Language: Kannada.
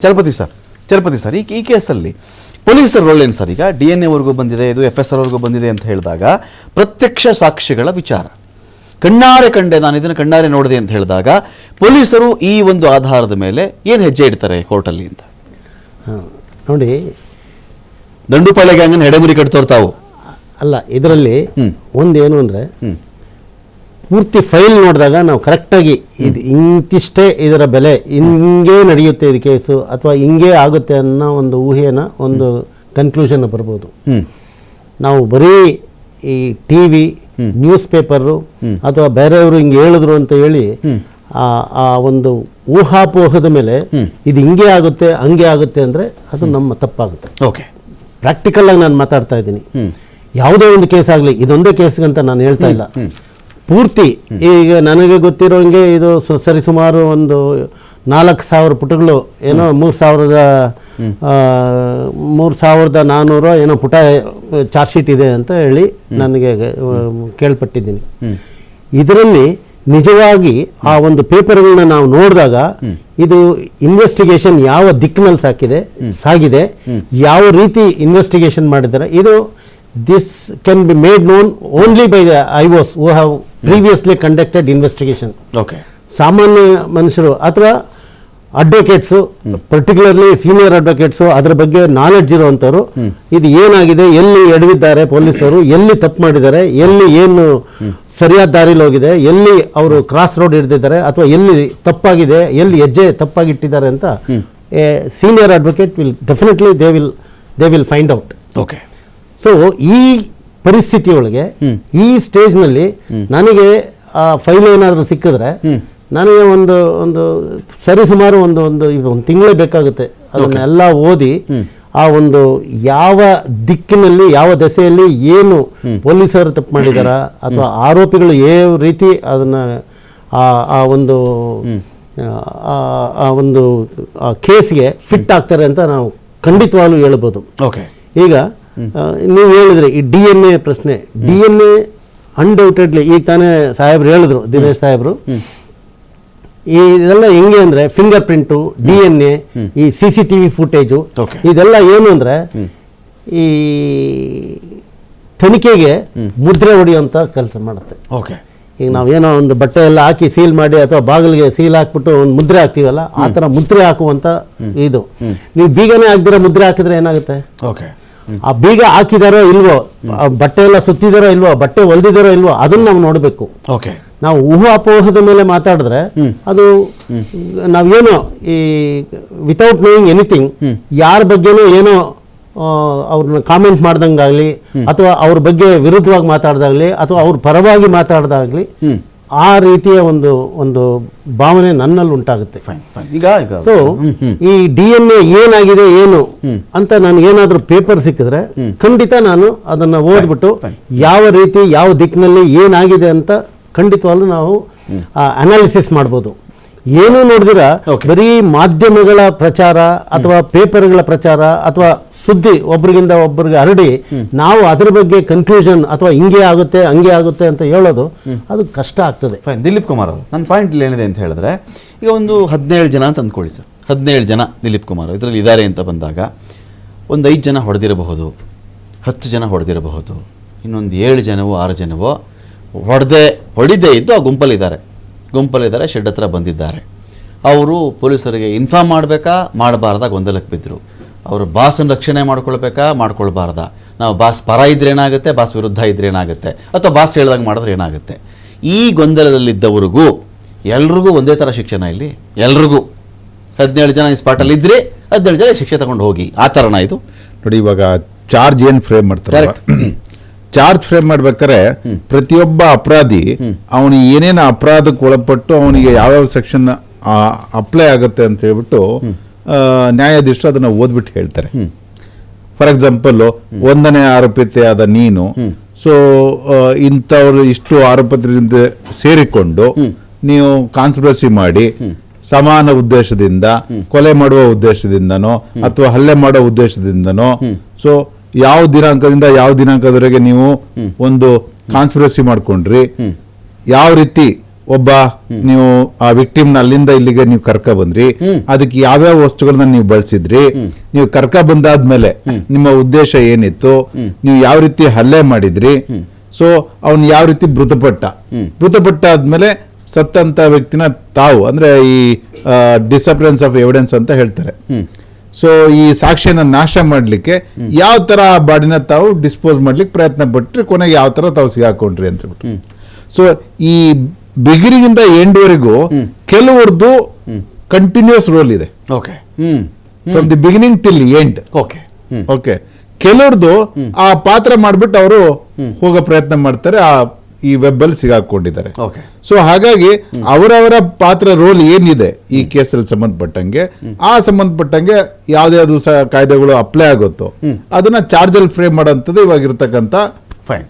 ಚಲಪತಿ ಸರ್ ಚಲಪತಿ ಸರ್ ಈ ಈ ಕೇಸಲ್ಲಿ ಪೊಲೀಸರ ರೋಲ್ ಏನು ಸರ್ ಈಗ ಡಿ ಎನ್ ಎವರೆಗೂ ಬಂದಿದೆ ಇದು ಎಫ್ ಎಸ್ ಆರ್ವರೆಗೂ ಬಂದಿದೆ ಅಂತ ಹೇಳಿದಾಗ ಪ್ರತ್ಯಕ್ಷ ಸಾಕ್ಷಿಗಳ ವಿಚಾರ ಕಣ್ಣಾರೆ ಕಂಡೆ ನಾನು ಇದನ್ನು ಕಣ್ಣಾರೆ ನೋಡಿದೆ ಅಂತ ಹೇಳಿದಾಗ ಪೊಲೀಸರು ಈ ಒಂದು ಆಧಾರದ ಮೇಲೆ ಏನು ಹೆಜ್ಜೆ ಇಡ್ತಾರೆ ಕೋರ್ಟಲ್ಲಿ ಅಂತ ಹಾ. ನೋಡಿ ದಂಡುಪಾಳ್ಯ ಗ್ಯಾಂಗನ್ನು ಹೆಡೆಮುರಿ ಕಟ್ತೋರ್ತಾವು ಅಲ್ಲ ಇದರಲ್ಲಿ. ಒಂದೇನು ಅಂದರೆ. ಪೂರ್ತಿ ಫೈಲ್ ನೋಡಿದಾಗ ನಾವು ಕರೆಕ್ಟಾಗಿ ಇದು ಇಂತಿಷ್ಟೇ ಇದರ ಬೆಲೆ ಹಿಂಗೆ ನಡೆಯುತ್ತೆ ಇದು ಕೇಸು ಅಥವಾ ಹಿಂಗೆ ಆಗುತ್ತೆ ಅನ್ನೋ ಒಂದು ಊಹೆನ ಒಂದು ಕನ್ಕ್ಲೂಷನ್ ಬರ್ಬೋದು. ನಾವು ಬರೀ ಈ ಟಿ ವಿ ನ್ಯೂಸ್ ಪೇಪರು ಅಥವಾ ಬೇರೆಯವರು ಹಿಂಗೆ ಹೇಳಿದ್ರು ಅಂತ ಹೇಳಿ ಆ ಆ ಒಂದು ಊಹಾಪೋಹದ ಮೇಲೆ ಇದು ಹಿಂಗೆ ಆಗುತ್ತೆ ಹಂಗೆ ಆಗುತ್ತೆ ಅಂದರೆ ಅದು ನಮ್ಮ ತಪ್ಪಾಗುತ್ತೆ. ಓಕೆ. ಪ್ರಾಕ್ಟಿಕಲ್ ಆಗಿ ನಾನು ಮಾತಾಡ್ತಾ ಇದ್ದೀನಿ. ಯಾವುದೇ ಒಂದು ಕೇಸ್ ಆಗಲಿ ಇದೊಂದೇ ಕೇಸ್ಗಂತ ನಾನು ಹೇಳ್ತಾ ಇಲ್ಲ. ಪೂರ್ತಿ. ಈಗ ನನಗೆ ಗೊತ್ತಿರೋಂಗೆ ಇದು ಸರಿಸುಮಾರು ಒಂದು ನಾಲ್ಕು ಸಾವಿರ ಪುಟಗಳು ಏನೋ ಮೂರು ಸಾವಿರದ ಮೂರು ಸಾವಿರದ ನಾನ್ನೂರು ಏನೋ ಪುಟ ಚಾರ್ಜ್ ಶೀಟ್ ಇದೆ ಅಂತ ಹೇಳಿ ನನಗೆ ಕೇಳ್ಪಟ್ಟಿದ್ದೀನಿ. ಇದರಲ್ಲಿ ನಿಜವಾಗಿ ಆ ಒಂದು ಪೇಪರ್ಗಳನ್ನ ನಾವು ನೋಡಿದಾಗ ಇದು ಇನ್ವೆಸ್ಟಿಗೇಷನ್ ಯಾವ ದಿಕ್ಕಿನಲ್ಲಿ ಸಾಕಿದೆ ಸಾಗಿದೆ ಯಾವ ರೀತಿ ಇನ್ವೆಸ್ಟಿಗೇಷನ್ ಮಾಡಿದ್ದಾರೆ ಇದು this can be made known only by the IOs who have previously conducted investigation okay ಸಾಮಾನ್ಯ ಮನುಷ್ಯರು ಅಥವಾ ಅಡ್ವೊಕೇಟ್ಸು ಪರ್ಟಿಕ್ಯುಲರ್ಲಿ ಸೀನಿಯರ್ ಅಡ್ವೊಕೇಟ್ಸು ಅದರ ಬಗ್ಗೆ ನಾಲೆಡ್ಜ್ ಇರುವಂಥವ್ರು ಇದು ಏನಾಗಿದೆ ಎಲ್ಲಿ ಎಡವಿದ್ದಾರೆ ಪೊಲೀಸರು ಎಲ್ಲಿ ತಪ್ಪು ಮಾಡಿದ್ದಾರೆ ಎಲ್ಲಿ ಏನು ಸರಿಯಾದ ದಾರಿಲಿ ಹೋಗಿದೆ ಎಲ್ಲಿ ಅವರು ಕ್ರಾಸ್ ರೋಡ್ ಹಿಡಿದಿದ್ದಾರೆ ಅಥವಾ ಎಲ್ಲಿ ತಪ್ಪಾಗಿದೆ ಎಲ್ಲಿ ಹೆಜ್ಜೆ ತಪ್ಪಾಗಿಟ್ಟಿದ್ದಾರೆ ಅಂತ senior advocate will definitely they will they will find out okay so ಈ ಪರಿಸ್ಥಿತಿಯೊಳಗೆ ಈ ಸ್ಟೇಜ್ನಲ್ಲಿ ನನಗೆ ಆ ಫೈಲ್ ಏನಾದರೂ ಸಿಕ್ಕಿದ್ರೆ ನನಗೆ ಒಂದು ಒಂದು ಸರಿಸುಮಾರು ಒಂದು ಒಂದು ಒಂದು ತಿಂಗಳೇ ಬೇಕಾಗುತ್ತೆ. ಅದನ್ನೆಲ್ಲ ಓದಿ ಆ ಒಂದು ಯಾವ ದಿಕ್ಕಿನಲ್ಲಿ ಯಾವ ದೆಸೆಯಲ್ಲಿ ಏನು ಪೊಲೀಸರು ತಪ್ಪು ಮಾಡಿದಾರ ಅಥವಾ ಆರೋಪಿಗಳು ಯಾವ ರೀತಿ ಅದನ್ನ ಆ ಆ ಒಂದು ಆ- ಒಂದು ಕೇಸ್ಗೆ ಫಿಟ್ ಆಗ್ತಾರೆ ಅಂತ ನಾವು ಖಂಡಿತವಾಗ್ಲೂ ಹೇಳ್ಬೋದು. ಓಕೆ. ಈಗ ನೀವು ಹೇಳಿದ್ರೆ ಈ ಡಿ ಎನ್ ಎ ಪ್ರಶ್ನೆ. ಡಿ ಎನ್ ಎ ಅನ್ಡೌಟೆಡ್ಲಿ ಈಗ ತಾನೇ ಸಾಹೇಬ್ರು ಹೇಳಿದ್ರು ದಿನೇಶ್ ಸಾಹೇಬ್ರು. ಈ ಇದೆಲ್ಲ ಹೆಂಗೆ ಅಂದ್ರೆ finger print D N A ಈ C C T V footage. ಇದೆಲ್ಲ ಏನು ಅಂದ್ರೆ ಈ ತನಿಖೆಗೆ ಮುದ್ರೆ ಹೊಡೆಯುವಂಥ ಕೆಲಸ ಮಾಡುತ್ತೆ. ಓಕೆ ಈಗ ನಾವೇನೋ ಒಂದು ಬಟ್ಟೆ ಎಲ್ಲ ಹಾಕಿ ಸೀಲ್ ಮಾಡಿ ಅಥವಾ ಬಾಗಿಲಿಗೆ ಸೀಲ್ ಹಾಕ್ಬಿಟ್ಟು ಒಂದು ಮುದ್ರೆ ಹಾಕ್ತೀವಲ್ಲ ಆ ಥರ ಮುದ್ರೆ ಹಾಕುವಂಥ ಇದು. ನೀವು ಬೀಗನೇ ಹಾಕಿದ್ರೆ ಮುದ್ರೆ ಹಾಕಿದ್ರೆ ಏನಾಗುತ್ತೆ? ಓಕೆ ಆ ಬೀಗ ಹಾಕಿದಾರೋ ಇಲ್ವೋ ಬಟ್ಟೆ ಎಲ್ಲ ಸುತ್ತಿದಾರೋ ಇಲ್ವೋ ಬಟ್ಟೆ ಹೊಲ್ದಿದಾರೋ ಇಲ್ವೋ ಅದನ್ನ ನಾವು ನೋಡಬೇಕು. ಓಕೆ. ನಾವು ಊಹಾಪೋಹದ ಮೇಲೆ ಮಾತಾಡಿದ್ರೆ ಅದು ನಾವೇನು ಈ ವಿತೌಟ್ ನೋಯಿಂಗ್ ಎನಿಥಿಂಗ್ ಯಾರ ಬಗ್ಗೆನೂ ಏನೋ ಅವ್ರನ್ನ ಕಾಮೆಂಟ್ ಮಾಡ್ದಂಗಾಗ್ಲಿ ಅಥವಾ ಅವ್ರ ಬಗ್ಗೆ ವಿರುದ್ಧವಾಗಿ ಮಾತಾಡ್ದಾಗ್ಲಿ ಅಥವಾ ಅವ್ರ ಪರವಾಗಿ ಮಾತಾಡ್ದಾಗ್ಲಿ ಆ ರೀತಿಯ ಒಂದು ಒಂದು ಭಾವನೆ ನನ್ನಲ್ಲಿ ಉಂಟಾಗುತ್ತೆ. ಈಗ ಸೊ ಈ ಡಿ ಎನ್ ಎ ಏನಾಗಿದೆ ಏನು ಅಂತ ನನಗೇನಾದ್ರೂ ಪೇಪರ್ ಸಿಕ್ಕಿದ್ರೆ ಖಂಡಿತ ನಾನು ಅದನ್ನ ಓದ್ಬಿಟ್ಟು ಯಾವ ರೀತಿ ಯಾವ ದಿಕ್ಕಿನಲ್ಲಿ ಏನಾಗಿದೆ ಅಂತ ಖಂಡಿತವಾಗ್ಲೂ ನಾವು ಅನಾಲಿಸಿಸ್ ಮಾಡ್ಬೋದು. ಏನೂ ನೋಡಿದಿರ. ಬರೀ ಮಾಧ್ಯಮಗಳ ಪ್ರಚಾರ ಅಥವಾ ಪೇಪರ್ಗಳ ಪ್ರಚಾರ ಅಥವಾ ಸುದ್ದಿ ಒಬ್ರಿಗಿಂದ ಒಬ್ಬರಿಗೆ ಹರಡಿ ನಾವು ಅದ್ರ ಬಗ್ಗೆ ಕನ್ಕ್ಲೂಷನ್ ಅಥವಾ ಹಿಂಗೆ ಆಗುತ್ತೆ ಹಂಗೆ ಆಗುತ್ತೆ ಅಂತ ಹೇಳೋದು ಅದು ಕಷ್ಟ ಆಗ್ತದೆ. ಫೈನ್ ದಿಲೀಪ್ ಕುಮಾರ್ ಅವರು ನನ್ನ ಪಾಯಿಂಟ್ ಇಲ್ಲಿ ಏನಿದೆ ಅಂತ ಹೇಳಿದ್ರೆ ಈಗ ಒಂದು ಹದಿನೇಳು ಜನ ಅಂತ ಅಂದ್ಕೊಳ್ಳಿ ಸರ್. ಹದಿನೇಳು ಜನ ದಿಲೀಪ್ ಕುಮಾರ್ ಇದರಲ್ಲಿ ಇದ್ದಾರೆ ಅಂತ ಬಂದಾಗ ಒಂದು ಐದು ಜನ ಹೊಡೆದಿರಬಹುದು ಹತ್ತು ಜನ ಹೊಡೆದಿರಬಹುದು ಇನ್ನೊಂದು ಏಳು ಜನವೋ ಆರು ಜನವೋ ಹೊಡೆದೇ ಹೊಡಿದೇ ಇದ್ದು ಆ ಗುಂಪಲ್ಲಿದ್ದಾರೆ ಗುಂಪಲ್ಲಿದ್ದಾರೆ ಶೆಡ್ ಹತ್ರ ಬಂದಿದ್ದಾರೆ. ಅವರು ಪೊಲೀಸರಿಗೆ ಇನ್ಫಾರ್ಮ್ ಮಾಡಬೇಕಾ? ಮಾಡಬಾರ್ದ? ಗೊಂದಲಕ್ಕೆ ಬಿದ್ದರು ಅವರು ಬಾಸನ್ನು ರಕ್ಷಣೆ ಮಾಡ್ಕೊಳ್ಬೇಕಾ? ಮಾಡ್ಕೊಳ್ಬಾರ್ದ? ನಾವು ಬಾಸ್ ಪರ ಇದ್ರೆ ಏನಾಗುತ್ತೆ? ಬಾಸ್ ವಿರುದ್ಧ ಇದ್ರೆ ಏನಾಗುತ್ತೆ? ಅಥವಾ ಬಾಸ್ ಹೇಳ್ದಂಗೆ ಮಾಡಿದ್ರೆ ಏನಾಗುತ್ತೆ? ಈ ಗೊಂದಲದಲ್ಲಿದ್ದವ್ರಿಗೂ ಎಲ್ರಿಗೂ ಒಂದೇ ಥರ ಶಿಕ್ಷಣ ಇಲ್ಲಿ. ಎಲ್ರಿಗೂ. ಹದಿನೇಳು ಜನ ಈ ಸ್ಪಾಟಲ್ಲಿ ಇದ್ದರೆ ಹದಿನೇಳು ಜನ ಶಿಕ್ಷೆ ತಗೊಂಡು ಹೋಗಿ. ಆ ಥರನ ಇದು. ನೋಡಿ ಇವಾಗ ಚಾರ್ಜ್ ಏನು ಫ್ರೇಮ್ ಮಾಡ್ತಾರೆ. ಚಾರ್ಜ್ ಫ್ರೇಮ್ ಮಾಡ್ಬೇಕಾದ್ರೆ ಪ್ರತಿಯೊಬ್ಬ ಅಪರಾಧಿ ಅವನು ಏನೇನು ಅಪರಾಧಕ್ಕೆ ಒಳಪಟ್ಟು ಅವನಿಗೆ ಯಾವ್ಯಾವ ಸೆಕ್ಷನ್ ಅಪ್ಲೈ ಆಗುತ್ತೆ ಅಂತ ಹೇಳ್ಬಿಟ್ಟು ನ್ಯಾಯಾಧೀಶರು ಅದನ್ನ ಓದ್ಬಿಟ್ಟು ಹೇಳ್ತಾರೆ. ಫಾರ್ ಎಕ್ಸಾಂಪಲ್ ಒಂದನೇ ಆರೋಪಿತೆಯಾದ ನೀನು ಸೊ ಇಂಥವ್ರು ಇಷ್ಟು ಆರೋಪದಿಂದ ಸೇರಿಕೊಂಡು ನೀವು ಕಾನ್ಸ್ಪಿರಸಿ ಮಾಡಿ, ಸಮಾನ ಉದ್ದೇಶದಿಂದ, ಕೊಲೆ ಮಾಡುವ ಉದ್ದೇಶದಿಂದನೋ, ಅಥವಾ ಹಲ್ಲೆ ಮಾಡೋ ಉದ್ದೇಶದಿಂದನೋ ಸೊ ಯಾವ ದಿನಾಂಕದಿಂದ ಯಾವ ದಿನಾಂಕದವರೆಗೆ ನೀವು ಒಂದು ಕಾನ್ಸ್ಪಿರಸಿ ಮಾಡ್ಕೊಂಡ್ರಿ ಯಾವ ರೀತಿ ಒಬ್ಬ ನೀವು ಆ ವಿಕ್ಟಿಮ್ನ ಅಲ್ಲಿಂದ ಇಲ್ಲಿಗೆ ನೀವು ಕರ್ಕ ಬಂದ್ರಿ ಅದಕ್ಕೆ ಯಾವ್ಯಾವ ವಸ್ತುಗಳನ್ನ ನೀವು ಬಳಸಿದ್ರಿ ನೀವು ಕರ್ಕ ಬಂದಾದ್ಮೇಲೆ ನಿಮ್ಮ ಉದ್ದೇಶ ಏನಿತ್ತು ನೀವು ಯಾವ ರೀತಿ ಹಲ್ಲೆ ಮಾಡಿದ್ರಿ ಸೊ ಅವನು ಯಾವ ರೀತಿ ಮೃತಪಟ್ಟ ಮೃತಪಟ್ಟ ಆದ್ಮೇಲೆ ಸತ್ತಂತ ವ್ಯಕ್ತಿನ ತಾವು ಅಂದ್ರೆ ಈ ಡಿಸಪ್ಲೆನ್ಸ್ ಆಫ್ ಎವಿಡೆನ್ಸ್ ಅಂತ ಹೇಳ್ತಾರೆ. ಸೊ ಈ ಸಾಕ್ಷಿಯನ್ನ ನಾಶ ಮಾಡ್ಲಿಕ್ಕೆ ಯಾವ ತರ ಆ ಬಾಡಿನ ತಾವು ಡಿಸ್ಪೋಸ್ ಮಾಡ್ಲಿಕ್ಕೆ ಪ್ರಯತ್ನ ಪಟ್ಟರೆ ಕೊನೆಗೆ ಯಾವ ತರ ತಾವು ಸಿಗಾಕೊಂಡ್ರಿ ಅಂತ ಹೇಳ್ಬಿಟ್ಟು. ಸೊ ಈ ಬಿಗಿನಿಂದ ಎಂಡ್ವರೆಗೂ ಕೆಲವ್ರದ್ದು ಕಂಟಿನ್ಯೂಸ್ ರೋಲ್ ಇದೆ. Okay from the beginning till end okay okay ಕೆಲವ್ರದ್ದು ಆ ಪಾತ್ರ ಮಾಡ್ಬಿಟ್ಟು ಅವರು ಹೋಗೋ ಪ್ರಯತ್ನ ಮಾಡ್ತಾರೆ ಆ ಈ ವೆಬ್ ಅಲ್ಲಿ ಸಿಗಾಕೊಂಡಿದ್ದಾರೆ ಸೊ ಹಾಗಾಗಿ ಅವರವರ ಪಾತ್ರ ರೋಲ್ ಏನಿದೆ ಈ ಕೇಸಲ್ಲಿ ಸಂಬಂಧಪಟ್ಟಂಗೆ ಆ ಸಂಬಂಧಪಟ್ಟಂಗೆ ಯಾವ್ದ್ಯಾವ್ದು ಸಹ ಕಾಯ್ದೆಗಳು ಅಪ್ಲೈ ಆಗುತ್ತೋ ಅದನ್ನ ಚಾರ್ಜ್ ಅಲ್ಲಿ ಫ್ರೇಮ್ ಮಾಡೋಂಥದ್ದು ಇವಾಗಿರ್ತಕ್ಕಂಥ ಫೈನ್